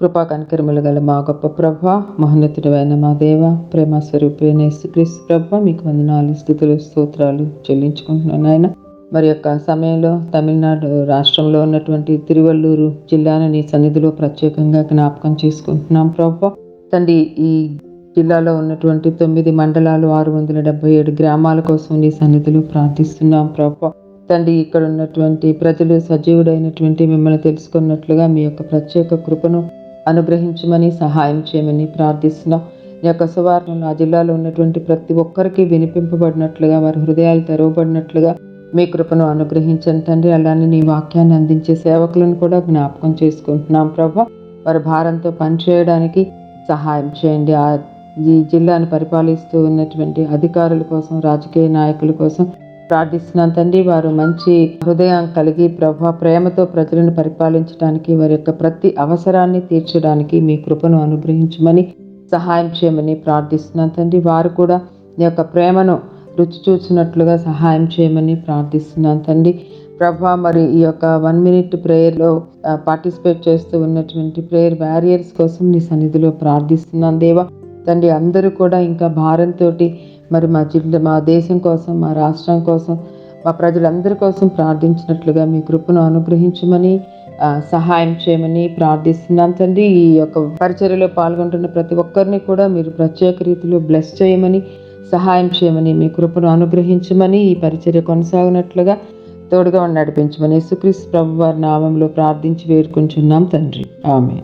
కృపా కనికరములు గల మా గొప్ప ప్రభ మహోన్నతుడైన మా దేవ ప్రేమ స్వరూపైన క్రీస్తు ప్రభ మీకు వందనాలు స్థుతులు స్తోత్రాలు చెల్లించుకుంటున్నాను ఆయన మరి యొక్క సమయంలో తమిళనాడు రాష్ట్రంలో ఉన్నటువంటి తిరువల్లూరు జిల్లాను నీ సన్నిధిలో ప్రత్యేకంగా జ్ఞాపకం చేసుకుంటున్నాం ప్రభ. తండ్రి ఈ జిల్లాలో ఉన్నటువంటి తొమ్మిది మండలాలు ఆరు వందల డెబ్బై ఏడు గ్రామాల కోసం నీ సన్నిధిలో ప్రార్థిస్తున్నాం ప్రభ. తండ్రి ఇక్కడ ఉన్నటువంటి ప్రజలు సజీవుడైనటువంటి మిమ్మల్ని తెలుసుకున్నట్లుగా మీ యొక్క ప్రత్యేక కృపను అనుగ్రహించమని సహాయం చేయమని ప్రార్థిస్తున్నాం. ఈ యొక్క సువార్తను ఆ జిల్లాలో ఉన్నటువంటి ప్రతి ఒక్కరికి వినిపింపబడినట్లుగా వారి హృదయాలు తెరవబడినట్లుగా మీ కృపను అనుగ్రహించండి తండ్రి. అలానే నీ వాక్యాన్ని అందించే సేవకులను కూడా జ్ఞాపకం చేసుకుంటున్నాం ప్రభా. వారి భారంతో పనిచేయడానికి సహాయం చేయండి. ఆ ఈ జిల్లాను పరిపాలిస్తూ ఉన్నటువంటి అధికారుల కోసం రాజకీయ నాయకుల కోసం ప్రార్థిస్తున్నాను తండ్రి వారు మంచి హృదయం కలిగి ప్రభా ప్రేమతో ప్రజలను పరిపాలించడానికి వారి యొక్క ప్రతి అవసరాన్ని తీర్చడానికి మీ కృపను అనుగ్రహించమని సహాయం చేయమని ప్రార్థిస్తున్నాను తండ్రి వారు కూడా నీ యొక్క ప్రేమను రుచి చూసినట్లుగా సహాయం చేయమని ప్రార్థిస్తున్నాను తండ్రి ప్రభా మరి ఈ యొక్క వన్ మినిట్ ప్రేయర్లో పార్టిసిపేట్ చేస్తూ ఉన్నటువంటి ప్రేయర్ బ్యారియర్స్ కోసం నీ సన్నిధిలో ప్రార్థిస్తున్నాను దేవా. తండ్రి అందరూ కూడా ఇంకా భారంతో మరి మా జిల్లా మా దేశం కోసం మా రాష్ట్రం కోసం మా ప్రజలందరి కోసం ప్రార్థించినట్లుగా మీ కృపను అనుగ్రహించమని సహాయం చేయమని ప్రార్థిస్తున్నాను తండ్రి. ఈ యొక్క పరిచర్యలో పాల్గొంటున్న ప్రతి ఒక్కరిని కూడా మీరు ప్రత్యేక రీతిలో బ్లెస్ చేయమని సహాయం చేయమని మీ కృపను అనుగ్రహించమని ఈ పరిచర్య కొనసాగినట్లుగా తోడుగా నడిపించమని యేసుక్రీస్తు ప్రభు వారి నామంలో ప్రార్థించి వేడుకుంటున్నాం తండ్రి. ఆమె